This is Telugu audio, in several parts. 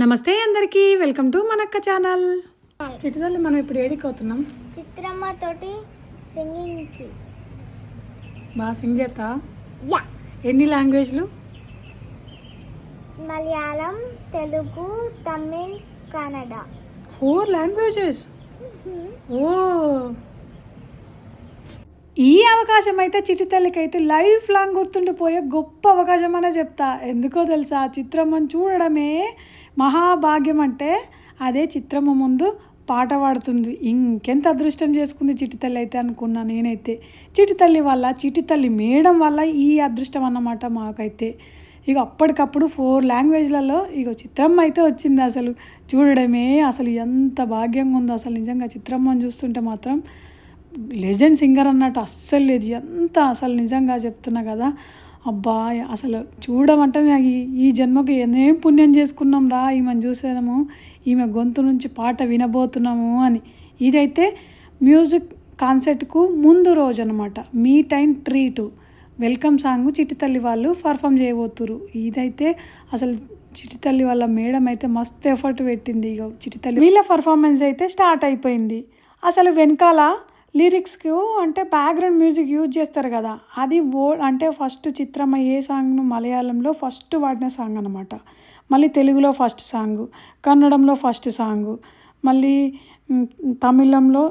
నమస్తే అందరికీ వెల్కమ్ టు మనక్క ఛానల్. చిట్టుదల్లి మనం ఇప్పుడు ఏడికి అవుతున్నాం చిత్రమ్మ తోటి సింగింగ్కి బాగా సింగ్ చేస్తా యా. ఎన్ని లాంగ్వేజ్లు? మలయాళం తెలుగు తమిళ్ కన్నడ. Four languages? ఓ. ఈ అవకాశం అయితే చిటితల్లికైతే లైఫ్ లాంగ్ గుర్తుండిపోయే గొప్ప అవకాశం అనే చెప్తా. ఎందుకో తెలుసా? చిత్రమ్మని చూడడమే మహాభాగ్యం అంటే అదే చిత్రమ్మ ముందు పాట పాడుతుంది. ఇంకెంత అదృష్టం చేసుకుంది చిటితల్లి అయితే అనుకున్నా నేనైతే. చిటితల్లి వల్ల చిటితల్లి మేడం వల్ల ఈ అదృష్టం అన్నమాట మాకైతే. ఇక అప్పటికప్పుడు ఫోర్ లాంగ్వేజ్లలో ఇక చిత్రమ్మ అయితే వచ్చింది అసలు. చూడడమే అసలు ఎంత భాగ్యంగా ఉందో అసలు. నిజంగా చిత్రమ్మని చూస్తుంటే మాత్రం లెజెండ్ సింగర్ అన్నట్టు అస్సలు లేదు. ఎంత అసలు నిజంగా చెప్తున్నా కదా. అబ్బా అసలు చూడమంటే ఈ- జన్మకు ఏం పుణ్యం చేసుకున్నాం రా ఈమెను చూసాము ఈమె గొంతు నుంచి పాట వినబోతున్నాము అని. ఇదైతే మ్యూజిక్ కాన్సర్ట్కు ముందు రోజు అనమాట మీ time treat. Welcome song Chittithalli వాళ్ళు పర్ఫామ్ చేయబోతురు ఇదైతే అసలు చిట్టితల్లి వాళ్ళ మేడం అయితే మస్తు ఎఫర్ట్ పెట్టింది ఇక చిట్టితల్లి. వీళ్ళ పర్ఫార్మెన్స్ అయితే స్టార్ట్ అయిపోయింది. అసలు వెనకాల లిరిక్స్కు అంటే బ్యాక్గ్రౌండ్ మ్యూజిక్ యూజ్ చేస్తారు కదా. అది ఓ అంటే ఫస్ట్ చిత్రమ్మ ఏ సాంగ్ను మలయాళంలో ఫస్ట్ వాడిన సాంగ్ అనమాట మళ్ళీ తెలుగులో ఫస్ట్ సాంగ్ కన్నడంలో ఫస్ట్ సాంగ్ మళ్ళీ తమిళంలో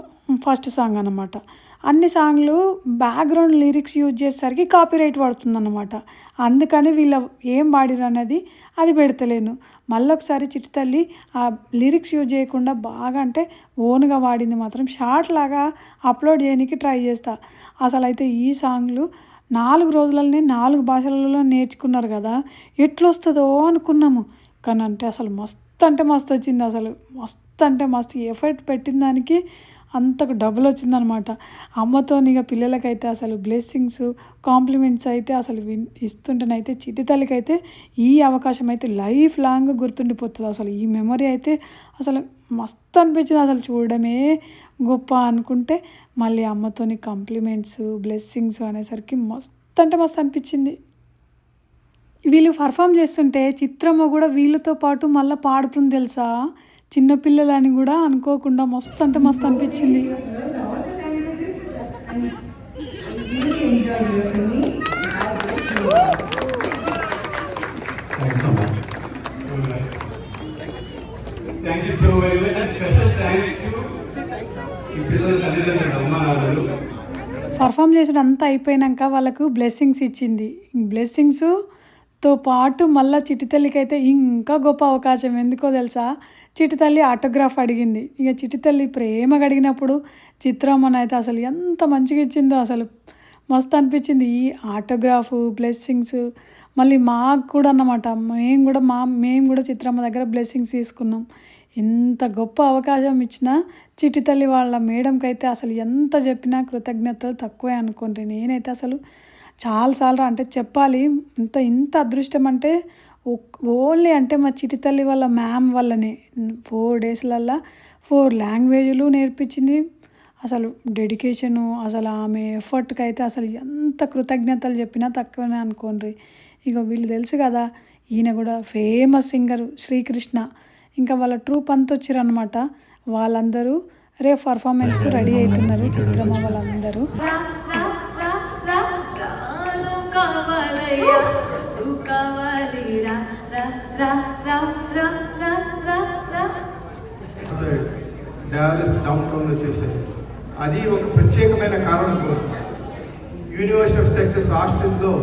ఫస్ట్ సాంగ్ అనమాట అన్ని సాంగ్లు బ్యాక్గ్రౌండ్ లిరిక్స్ యూజ్ చేసేసరికి కాపీరైట్ పడుతుందన్నమాట. అందుకని వీళ్ళ ఏం పాడిరు అనేది అది పెడతలేను. మళ్ళీ ఒకసారి చిట్టుతల్లి ఆ లిరిక్స్ యూజ్ చేయకుండా బాగా అంటే ఓన్గా వాడింది మాత్రం షార్ట్ లాగా అప్లోడ్ చేయడానికి ట్రై చేస్తా. అసలు అయితే ఈ సాంగ్లు నాలుగు రోజులనే నాలుగు భాషలలో నేర్చుకున్నారు కదా ఎట్లొస్తుందో అనుకున్నాము. కానీ అంటే అసలు మస్తు అంటే మస్తు వచ్చింది అసలు. మస్తు అంటే మస్తు ఎఫర్ట్ పెట్టిన దానికి అంతకు డబుల్ వచ్చిందనమాట. అమ్మతో ఇక పిల్లలకైతే అసలు బ్లెస్సింగ్స్ కాంప్లిమెంట్స్ అయితే అసలు విన్ ఇస్తుంటేనైతే చిట్టి తల్లికైతే ఈ అవకాశం అయితే లైఫ్ లాంగ్ గుర్తుండిపోతుంది. అసలు ఈ మెమరీ అయితే అసలు మస్తు అనిపించింది అసలు చూడడమే గొప్ప అనుకుంటే మళ్ళీ అమ్మతోని కాంప్లిమెంట్స్ బ్లెస్సింగ్స్ అనేసరికి మస్తు అంటే మస్తు అనిపించింది. వీళ్ళు పర్ఫామ్ చేస్తుంటే చిత్రమ్మ కూడా వీళ్ళతో పాటు మళ్ళీ పాడుతుంది తెలుసా? చిన్నపిల్లలని కూడా అనుకోకుండా మస్తు అంటే మస్తు అనిపించింది. ఈ పిల్లల తల్లిదండ్రులు అమ్మ నాన్నలు పర్ఫామ్ చేసడం అంతా అయిపోయినాక వాళ్ళకు బ్లెస్సింగ్స్ ఇచ్చింది. బ్లెస్సింగ్స్తో పాటు మళ్ళీ చిటితల్లికి అయితే ఇంకా గొప్ప అవకాశం. ఎందుకో తెలుసా? చిటితల్లి ఆటోగ్రాఫ్ అడిగింది. ఇక చిటితల్లి ప్రేమగా అడిగినప్పుడు చిత్రమ్మని అయితే అసలు ఎంత మంచిగా ఇచ్చిందో అసలు మస్తు అనిపించింది. ఈ ఆటోగ్రాఫ్ బ్లెస్సింగ్స్ మళ్ళీ మాకు కూడా అన్నమాట. మేము కూడా మా మేము కూడా చిత్రమ్మ దగ్గర బ్లెస్సింగ్స్ తీసుకున్నాం. ఎంత గొప్ప అవకాశం ఇచ్చినా చిటి తల్లి వాళ్ళ మేడంకి అయితే అసలు ఎంత చెప్పినా కృతజ్ఞతలు తక్కువే అనుకోండి నేనైతే అసలు చాలాసార్లు అంటే చెప్పాలి. ఇంత ఇంత అదృష్టం అంటే ఓన్లీ అంటే మా చిటితల్లి వాళ్ళ మ్యామ్ వల్లనే ఫోర్ డేస్లల్లా ఫోర్ లాంగ్వేజ్లు నేర్పించింది అసలు డెడికేషను అసలు ఆమె ఎఫర్ట్కి అయితే అసలు ఎంత కృతజ్ఞతలు చెప్పినా తక్కువనే అనుకోండి ఇక వీళ్ళు తెలుసు కదా ఈయన కూడా ఫేమస్ సింగర్ శ్రీకృష్ణ ఇంకా వాళ్ళ ట్రూప్ అంతా వచ్చారనమాట వాళ్ళందరూ రేపు పర్ఫార్మెన్స్కు రెడీ అవుతున్నారు చిత్రమ్మ వాళ్ళందరూ కావాలయ్యా కావాలి రా రా డౌన్ టౌన్లో చేశారు. అది ఒక ప్రత్యేకమైన కారణం కోసం. యూనివర్సిటీ ఆఫ్ టెక్సస్ హాస్టల్లో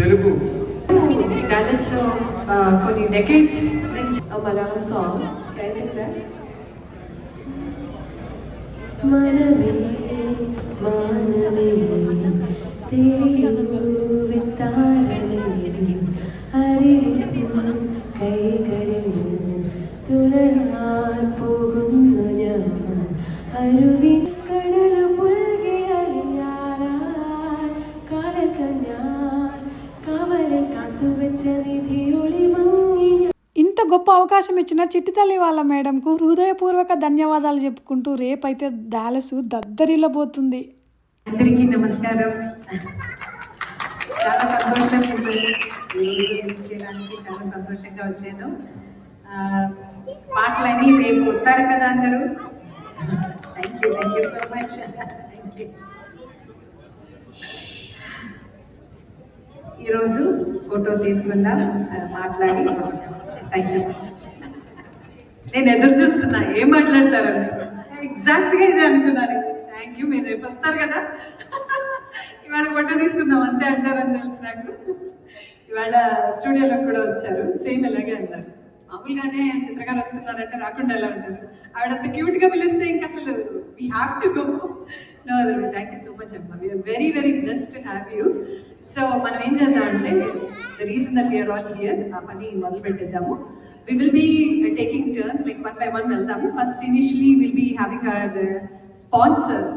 తెలుగు. లో కొన్ని డెకెట్స్ నుంచి మలయాళం సాంగ్ మనమే మానవే അരുവിൻ കടൽ പുൽകി അറിയാറാൻ കാലത്ത് ഞാൻ കാവലിൽ കാത്തുവെച്ച നിധിയൊളി മങ്ങി ഞാൻ ఇంత గొప్ప అవకాశం ఇచ్చిన చిట్టి తల్లి వాళ్ళ మేడంకు హృదయపూర్వక ధన్యవాదాలు చెప్పుకుంటూ రేపైతే డాలస్ దద్దరిల్లబోతుంది అందరికీ నమస్కారం చాలా సంతోషం ఇప్పుడు ఈ రోజు చేయడానికి చాలా సంతోషంగా వచ్చాను మాటలని రేపు వస్తారు కదా అందరూ Thank you thank you so much thank you ఈరోజు ఫోటో తీసుకుందాం. మాట్లాడి. థ్యాంక్ యూ సో మచ్ నేను ఎదురు చూస్తున్నా. ఏం మాట్లాడతారని ఎగ్జాక్ట్గా ఇదే అనుకున్నాను. థ్యాంక్ యూ మీరు రేపు వస్తారు కదా? ఇవాళ ఫోటో తీసుకుందాం. అంతే అంటారని తెలుసు నాకు. ఇవాళ స్టూడియోలో కూడా వచ్చారు. సేమ్ ఇలాగే అన్నారు. మామూలుగానే చిత్రగారు వస్తున్నారంటే రాకుండా ఎలా ఉంటారు ఆవిడ అంత క్యూట్గా పిలిస్తే ఇంకా అసలు we have to go no thank you so much అమ్మ. We are very very blessed to have you so మనం ఏం చేద్దాం అంటే the reason that we are all here ఆ పని మొదలు పెట్టేద్దాము. We will be taking turns like one by one వెళ్దాము. First initially will be having our sponsors